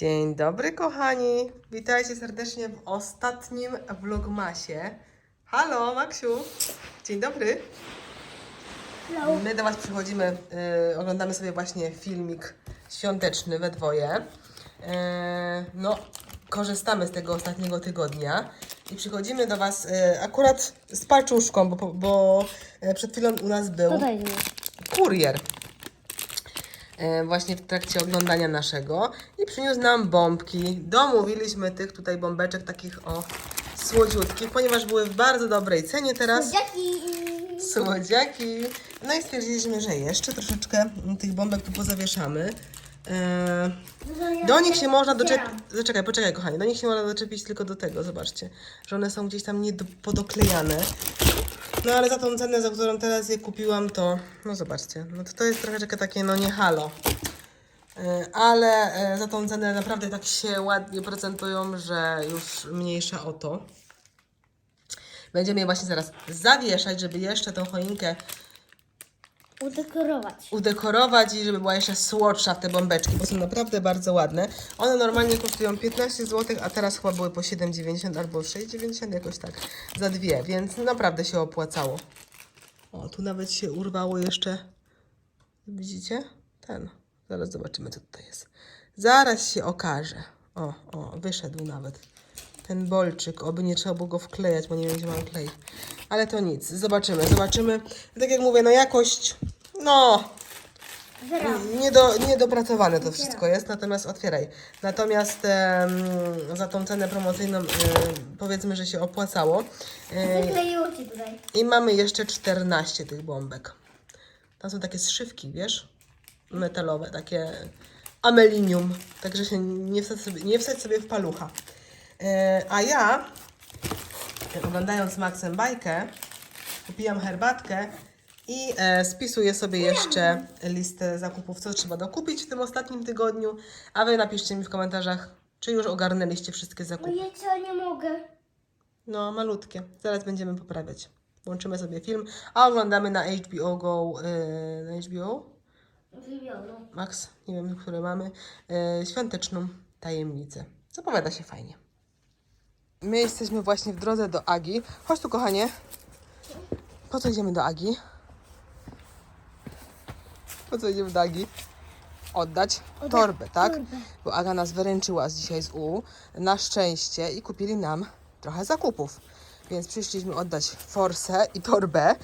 Dzień dobry, kochani. Witajcie serdecznie w ostatnim vlogmasie. Halo, Maksiu. Dzień dobry. Hello. My do Was przychodzimy, y, oglądamy sobie właśnie filmik świąteczny we dwoje. Y, no, korzystamy z tego ostatniego tygodnia i przychodzimy do Was y, akurat z paczuszką, bo, bo y, przed chwilą u nas był mi. kurier. E, Właśnie w trakcie oglądania naszego i przyniósł nam bombki. Domówiliśmy tych tutaj bombeczek takich o słodziutkich, ponieważ były w bardzo dobrej cenie teraz. Jaki? Słodziaki. No i stwierdziliśmy, że jeszcze troszeczkę tych bombek tu pozawieszamy. E, do nich się można doczepić. Zaczekaj, poczekaj, kochani. Do nich się można doczepić tylko do tego, zobaczcie, że one są gdzieś tam nie do, podoklejane. No ale za tą cenę, za którą teraz je kupiłam, to no zobaczcie, no to, to jest troszeczkę takie no nie halo. E, Ale e, za tą cenę naprawdę tak się ładnie prezentują, że już mniejsza o to. Będziemy je właśnie zaraz zawieszać, żeby jeszcze tą choinkę Udekorować. udekorować i żeby była jeszcze słodsza w te bombeczki, bo są naprawdę bardzo ładne. One normalnie kosztują 15 zł, a teraz chyba były po 7,90 albo 6,90 jakoś tak za dwie, więc naprawdę się opłacało. O, tu nawet się urwało jeszcze. Widzicie? Ten. Zaraz zobaczymy, co tutaj jest. Zaraz się okaże. O, o, wyszedł nawet. Ten bolczyk, oby nie trzeba było go wklejać, bo nie wiem, gdzie mam klej. Ale to nic, zobaczymy, zobaczymy. Tak jak mówię, no jakość, no. Niedo, niedopracowane to wszystko jest, natomiast otwieraj. Natomiast em, za tą cenę promocyjną em, powiedzmy, że się opłacało. E, Wykleiło ci tutaj. I mamy jeszcze 14 tych bombek. Tam są takie zszywki, wiesz? Metalowe, takie amelinium. Także się nie wsadź sobie, nie wsadź sobie w palucha. E, a ja, oglądając Maxem bajkę, kupiłam herbatkę i e, spisuję sobie jeszcze listę zakupów, co trzeba dokupić w tym ostatnim tygodniu. A wy napiszcie mi w komentarzach, czy już ogarnęliście wszystkie No zakupy. ja co nie mogę. No, malutkie. Zaraz będziemy poprawiać. Włączymy sobie film, a oglądamy na HBO Go, yy, na HBO. Max, nie wiem, który mamy, yy, świąteczną tajemnicę. Zapowiada się fajnie. My jesteśmy właśnie w drodze do Agi. Chodź tu, kochanie. Po co idziemy do Agi? Po co idziemy do Agi? Oddać torbę, tak? Bo Aga nas wyręczyła z dzisiaj z U na szczęście i kupili nam trochę zakupów. Więc przyszliśmy oddać forsę i torbę.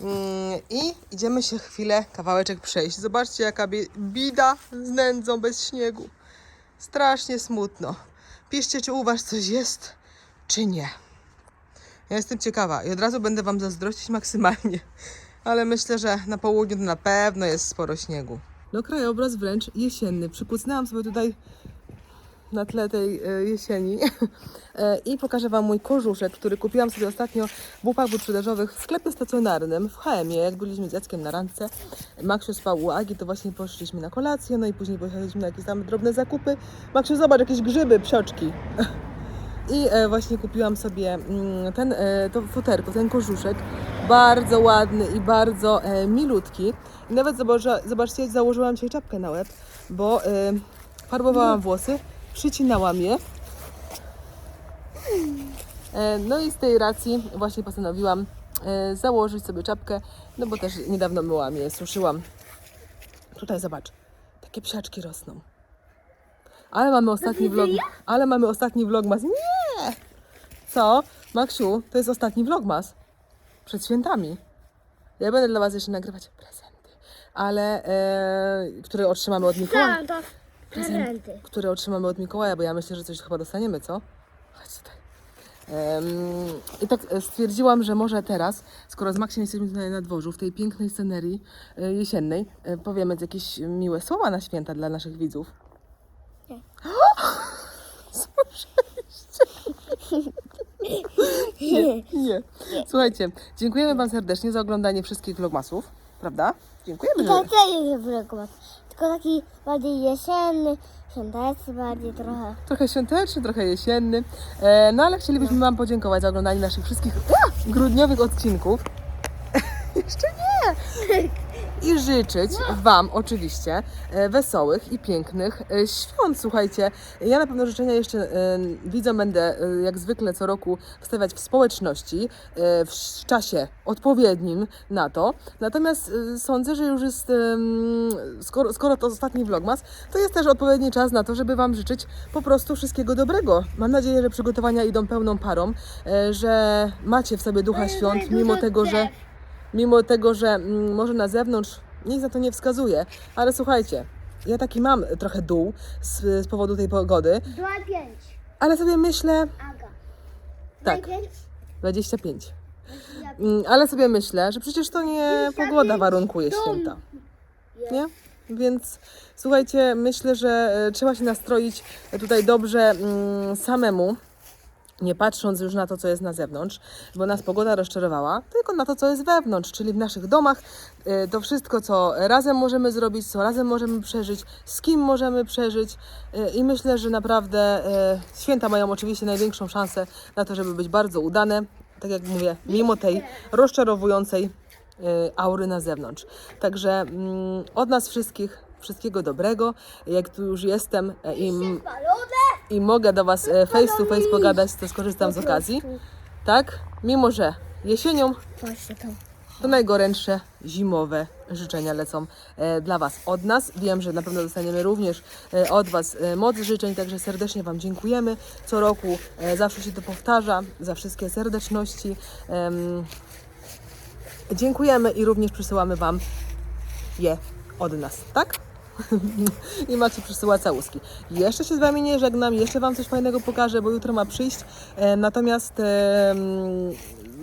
Mm, I idziemy się chwilę, kawałeczek przejść. Zobaczcie, jaka bi- bida z nędzą bez śniegu. Strasznie smutno. Piszcie, czy u Was coś jest, czy nie. Ja jestem ciekawa i od razu będę Wam zazdrościć maksymalnie. Ale myślę, że na południu na pewno jest sporo śniegu. No krajobraz wręcz jesienny. Przykucnęłam sobie tutaj na tle tej e, jesieni E, i pokażę Wam mój kożuszek, który kupiłam sobie ostatnio w upach wyprzedażowych w sklepie stacjonarnym w HM-ie, jak byliśmy z Jackiem na randce. Maksiu spał u Agi, to właśnie poszliśmy na kolację, no i później pojechaliśmy na jakieś tam drobne zakupy. Maksiu, zobacz, jakieś grzyby, psioczki. I e, właśnie kupiłam sobie mm, ten, e, to futerko, ten kożuszek. Bardzo ładny i bardzo e, milutki. I nawet zobaczcie, założyłam dzisiaj czapkę na łeb, bo farbowałam włosy, przycinałam je. No i z tej racji właśnie postanowiłam założyć sobie czapkę, no bo też niedawno myłam je, suszyłam. Tutaj zobacz, takie psiaczki rosną. Ale mamy ostatni vlog, ale mamy ostatni vlogmas. Nie! Co? Maksiu, to jest ostatni vlogmas. Przed świętami. Ja będę dla Was jeszcze nagrywać prezenty, ale e, które otrzymamy od Mikołaja. To prezenty. Które otrzymamy od Mikołaja, bo ja myślę, że coś chyba dostaniemy, co? Chodź tutaj. Em, I tak e, stwierdziłam, że może teraz, skoro z Maksiem jesteśmy tutaj na dworzu, w tej pięknej scenerii e, jesiennej, e, powiemy jakieś miłe słowa na święta dla naszych widzów. Nie. Nie, nie. Słuchajcie, dziękujemy Wam serdecznie za oglądanie wszystkich vlogmasów, prawda? Dziękujemy. To Że... też jest wykład. Tylko taki bardziej jesienny, świąteczny bardziej trochę. Trochę świąteczny, trochę jesienny. E, no ale chcielibyśmy Wam podziękować za oglądanie naszych wszystkich a, grudniowych odcinków. Jeszcze nie! I życzyć Wam oczywiście e, wesołych i pięknych e, świąt. Słuchajcie, ja na pewno życzenia jeszcze e, widzom będę jak zwykle co roku wstawiać w społeczności w czasie odpowiednim na to. Natomiast sądzę, że już jest, skoro, skoro to ostatni vlogmas, to jest też odpowiedni czas na to, żeby Wam życzyć po prostu wszystkiego dobrego. Mam nadzieję, że przygotowania idą pełną parą, że macie w sobie ducha świąt, mimo tego, że mimo tego, że mm, może na zewnątrz nic na to nie wskazuje, ale słuchajcie, ja taki mam trochę dół z, z powodu tej pogody, 2,5. ale sobie myślę, Aga. Tak. 2,5. 25. Mm, Ale sobie myślę, że przecież to nie pogoda warunkuje święta. Nie? Więc słuchajcie, myślę, że e, trzeba się nastroić tutaj dobrze mm, samemu, nie patrząc już na to, co jest na zewnątrz, bo nas pogoda rozczarowała, tylko na to, co jest wewnątrz, czyli w naszych domach, e, to wszystko, co razem możemy zrobić, co razem możemy przeżyć, z kim możemy przeżyć e, i myślę, że naprawdę e, święta mają oczywiście największą szansę na to, żeby być bardzo udane, tak jak mówię, mimo tej rozczarowującej y, aury na zewnątrz. Także mm, od nas wszystkich wszystkiego dobrego. Jak tu już jestem e, i, i mogę do Was e, face to face pogadać, to skorzystam z okazji. Tak? Mimo, że jesienią to. najgorętsze zimowe życzenia lecą e, dla Was od nas. Wiem, że na pewno dostaniemy również od Was moc życzeń, także serdecznie Wam dziękujemy. Co roku zawsze się to powtarza, za wszystkie serdeczności. Em, dziękujemy i również przysyłamy Wam je od nas, tak? I Maciu przysyła całuski. Jeszcze się z Wami nie żegnam, jeszcze Wam coś fajnego pokażę, bo jutro ma przyjść. E, natomiast,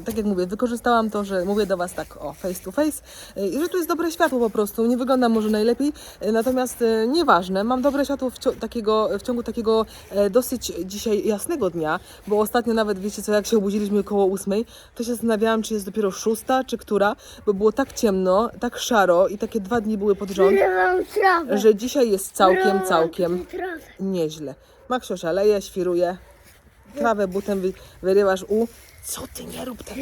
tak jak mówię, wykorzystałam to, że mówię do Was tak o face to face e, i że tu jest dobre światło po prostu. Nie wyglądam może najlepiej, e, natomiast e, nieważne. Mam dobre światło w, cio- takiego, w ciągu takiego e, dosyć dzisiaj jasnego dnia, bo ostatnio nawet, wiecie co, jak się obudziliśmy około ósmej, to się zastanawiałam, czy jest dopiero szósta, czy która, bo było tak ciemno, tak szaro i takie dwa dni były pod rząd że dzisiaj jest całkiem, Wyrywam całkiem nieźle. Maksio szaleje, świruje, trawę butem wy, wyrywasz u. Co ty, nie rób tego.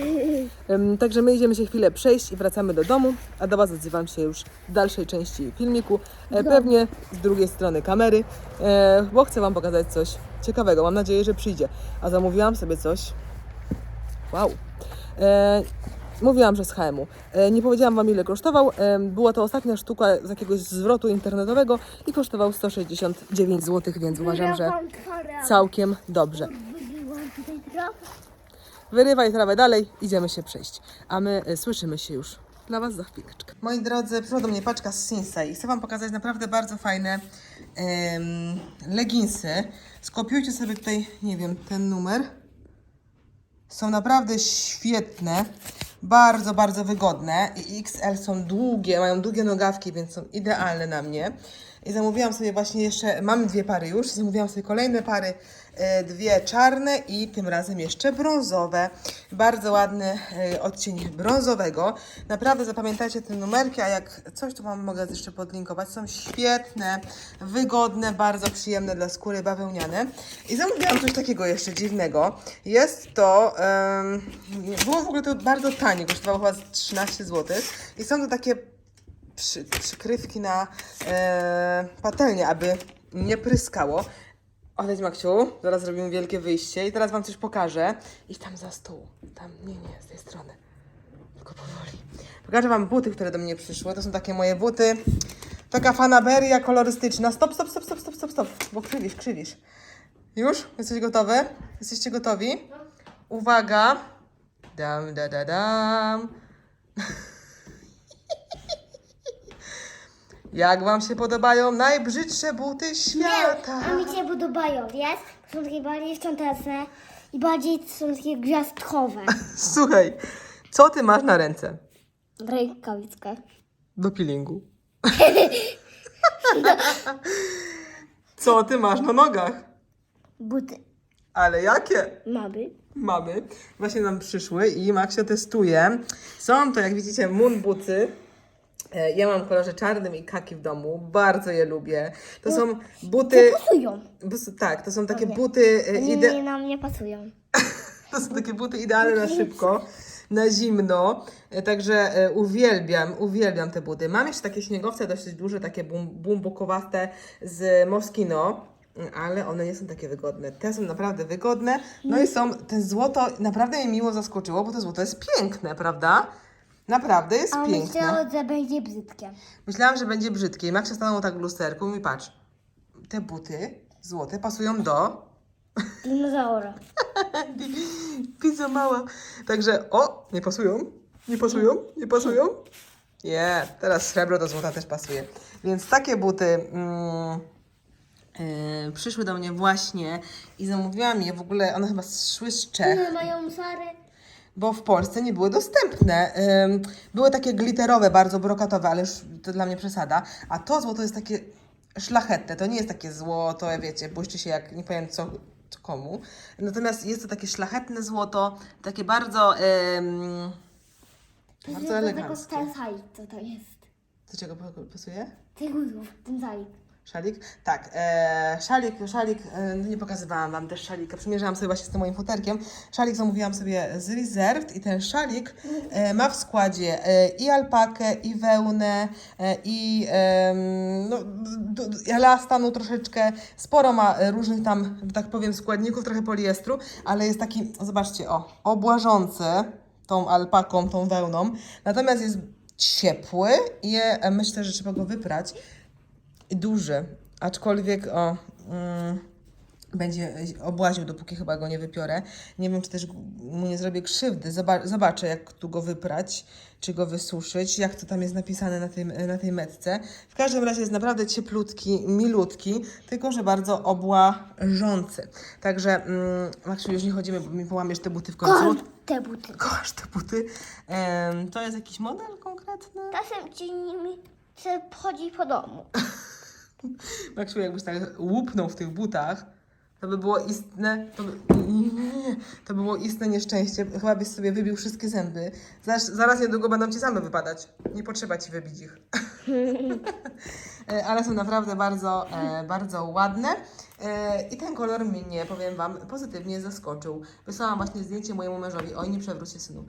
Także my idziemy się chwilę przejść i wracamy do domu, a do Was odzywam się już w dalszej części filmiku, e, pewnie z drugiej strony kamery, e, bo chcę Wam pokazać coś ciekawego. Mam nadzieję, że przyjdzie. A zamówiłam sobie coś. Wow. E, Mówiłam, że z HM-u. E, Nie powiedziałam Wam, ile kosztował. E, Była to ostatnia sztuka z jakiegoś zwrotu internetowego i kosztował 169 zł, więc uważam, że całkiem dobrze. Wybiłam tutaj trawę. Wyrywaj trawę dalej, idziemy się przejść. A my y, słyszymy się już dla Was za chwileczkę. Moi drodzy, przyszła do mnie paczka z Sinsei chcę Wam pokazać naprawdę bardzo fajne em, leginsy. Skopiujcie sobie tutaj, nie wiem, ten numer. Są naprawdę świetne, bardzo, bardzo wygodne i XL są długie, mają długie nogawki, więc są idealne na mnie. I zamówiłam sobie właśnie jeszcze, mam dwie pary już, zamówiłam sobie kolejne pary, e, dwie czarne i tym razem jeszcze brązowe. Bardzo ładny e, odcień brązowego. Naprawdę zapamiętajcie te numerki, a jak coś tu Wam mogę jeszcze podlinkować, są świetne, wygodne, bardzo przyjemne dla skóry, bawełniane. I zamówiłam coś takiego jeszcze dziwnego. Jest to, em, było w ogóle to bardzo tanie, kosztowało chyba z 13 zł. I są to takie przy, przykrywki na e, patelnię, aby nie pryskało. Odejdź Maksiu, zaraz zrobimy wielkie wyjście i teraz Wam coś pokażę. Idź tam za stół, tam, nie, nie, z tej strony. Tylko powoli. Pokażę Wam buty, które do mnie przyszły. To są takie moje buty. Taka fanaberia kolorystyczna. Stop, stop, stop, stop, stop, stop, stop, bo krzywisz, krzywisz. Już? Jesteś gotowy? Jesteście gotowi? Uwaga. Dam, da, da, dam. Jak Wam się podobają najbrzydsze buty świata? A mi się podobają, wiesz? Są takie bardziej świąteczne i bardziej są takie gwiazdkowe. Słuchaj, co ty masz na ręce? Rękawiczkę. Do peelingu. co ty masz na nogach? Buty. Ale jakie? Mamy. Mamy. Właśnie nam przyszły i Maxia testuje. Są to, jak widzicie, moon buty. E, Ja mam w kolorze czarnym i kaki w domu. Bardzo je lubię. To są buty... Pasują. bus- Tak, to są takie buty e, Nie, ide... nie, nam nie pasują. To są takie buty idealne na szybko. na zimno. E, Także e, uwielbiam, uwielbiam te buty. Mam jeszcze takie śniegowce dosyć duże, takie bum, bumbukowaste z Moschino. Ale one nie są takie wygodne. Te są naprawdę wygodne. No i są, ten złoto naprawdę mnie miło zaskoczyło, bo to złoto jest piękne, prawda? Naprawdę jest A piękne. myślałam, że będzie brzydkie. Myślałam, że będzie brzydkie. I się stanął tak w lusterku i mówi, patrz, te buty złote pasują do Dinozaura. pizza mała. Także, o, nie pasują, nie pasują, nie pasują. Nie, teraz srebro do złota też pasuje. Więc takie buty mm, yy, przyszły do mnie właśnie i zamówiłam je. W ogóle one chyba szły z Czech. One mają szary. Bo w Polsce nie były dostępne. Były takie glitterowe, bardzo brokatowe, ale już to dla mnie przesada. A to złoto jest takie szlachetne, to nie jest takie złoto, wiecie, błyszczy się jak nie powiem co, komu. Natomiast jest to takie szlachetne złoto, takie bardzo, ym, bardzo Tego eleganckie. ten salik, co to jest. Do czego pasuje? Tych guzów, ten salik. Szalik? Tak, e, szalik, szalik, e, no nie pokazywałam Wam też szalika, przymierzałam sobie właśnie z tym moim futerkiem. Szalik zamówiłam sobie z Reserved i ten szalik e, ma w składzie e, i alpakę, i wełnę, e, i em, no, elastanu troszeczkę. Sporo ma e, różnych tam, tak powiem, składników, trochę poliestru, ale jest taki, zobaczcie, o, obłażący tą alpaką, tą wełną. Natomiast jest ciepły i e, myślę, że trzeba go wyprać duży, aczkolwiek o, mm, będzie obłaził, dopóki chyba go nie wypiorę. Nie wiem, czy też mu nie zrobię krzywdy. Zoba- zobaczę, jak tu go wyprać, czy go wysuszyć, jak to tam jest napisane na, tym, na tej metce. W każdym razie jest naprawdę cieplutki, milutki, tylko że bardzo obłażący. Także, mm, Maksiu, już nie chodzimy, bo mi połamiesz te buty w końcu. Kocham te buty. Kochasz te buty. Em, to jest jakiś model konkretny? Czasem ci nimi chcę chodzić po domu. Maksiu, jakbyś tak łupnął w tych butach, to by było istne, to by, to by było istne nieszczęście. Chyba byś sobie wybił wszystkie zęby. Zaraz, zaraz niedługo będą ci same wypadać. Nie potrzeba ci wybić ich. E, Ale są naprawdę bardzo, e, bardzo ładne. E, I ten kolor mnie, powiem Wam, pozytywnie zaskoczył. Wysłałam właśnie zdjęcie mojemu mężowi. Oj, nie przewróć się, synu.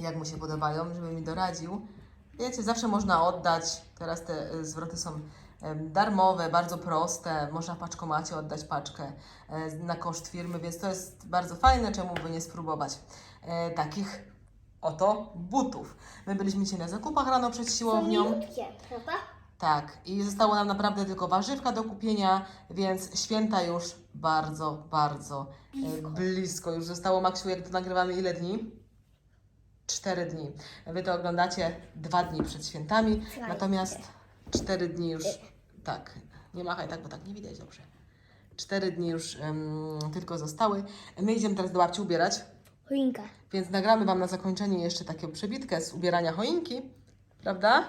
Jak mu się podobają, żeby mi doradził. Wiecie, zawsze można oddać. Teraz te y, zwroty są darmowe, bardzo proste. Można w paczkomacie oddać paczkę e, na koszt firmy, więc to jest bardzo fajne. Czemu by nie spróbować e, takich oto butów? My byliśmy dzisiaj na zakupach rano przed siłownią. milutkie, prawda? Tak, i zostało nam naprawdę tylko warzywka do kupienia, więc święta już bardzo, bardzo blisko. blisko. Już zostało, Maksiu, jak to nagrywamy, ile dni? Cztery dni. Wy to oglądacie dwa dni przed świętami, natomiast cztery dni już, tak, nie machaj tak, bo tak nie widać dobrze. Cztery dni już em, tylko zostały. My idziemy teraz do babci ubierać, Choinka. więc nagramy Wam na zakończenie jeszcze taką przebitkę z ubierania choinki, prawda?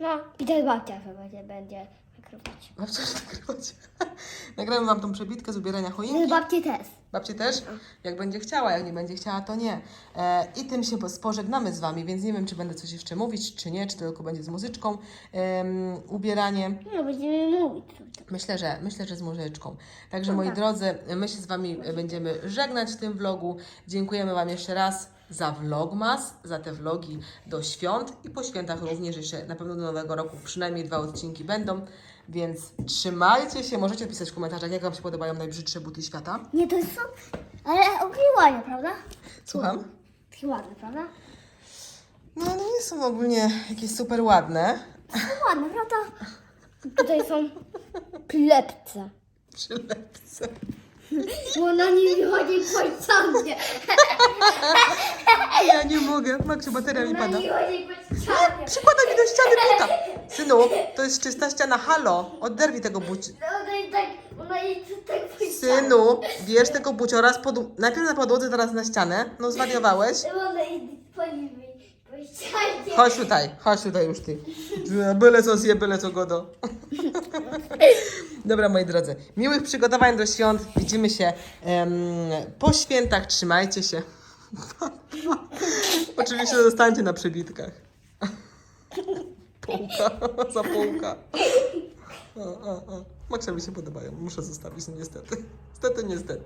No, i też babcia chyba będzie nagrywać. Babcia już nagrywać. Nagramy Wam tą przebitkę z ubierania choinki. Babci też. Babcie też? Jak będzie chciała, jak nie będzie chciała, to nie. E, I tym się pożegnamy z Wami, więc nie wiem, czy będę coś jeszcze mówić, czy nie, czy tylko będzie z muzyczką em, ubieranie. No, będziemy mówić. Myślę, że myślę, że z muzyczką. Także No moi tak. drodzy, my się z Wami będziemy żegnać w tym vlogu. Dziękujemy Wam jeszcze raz za vlogmas, za te vlogi do świąt i po świętach również jeszcze na pewno do nowego roku przynajmniej dwa odcinki będą. Więc trzymajcie się, możecie pisać w komentarzach, jak Wam się podobają najbrzydsze buty świata. Nie, to są... Ale takie ładne, prawda? Słucham? Takie ładne, prawda? No, one nie są ogólnie jakieś super ładne. No ładne, prawda? Tutaj są klepce. Przy Bo na nimi chodzi policjancie. Ja nie mogę. Maksiu, bateria mi pada. policjancie. Przykłada mi do ściany buta. Synu, to jest czysta ściana. Halo, oderwij tego buci. Ona i tak, tak. Synu, bierz tego buciora z pod... Najpierw na podłodze, teraz na ścianę. No zwariowałeś? Po nimi policjancie. Chodź tutaj, chodź tutaj już ty. Byle co zje, byle co godo. Dobra, moi drodzy, miłych przygotowań do świąt. Widzimy się po świętach. Trzymajcie się. Oczywiście zostańcie na przebitkach. Półka, za półka. O, o, o. Maksa mi się podobają, muszę zostawić, niestety. Niestety, niestety.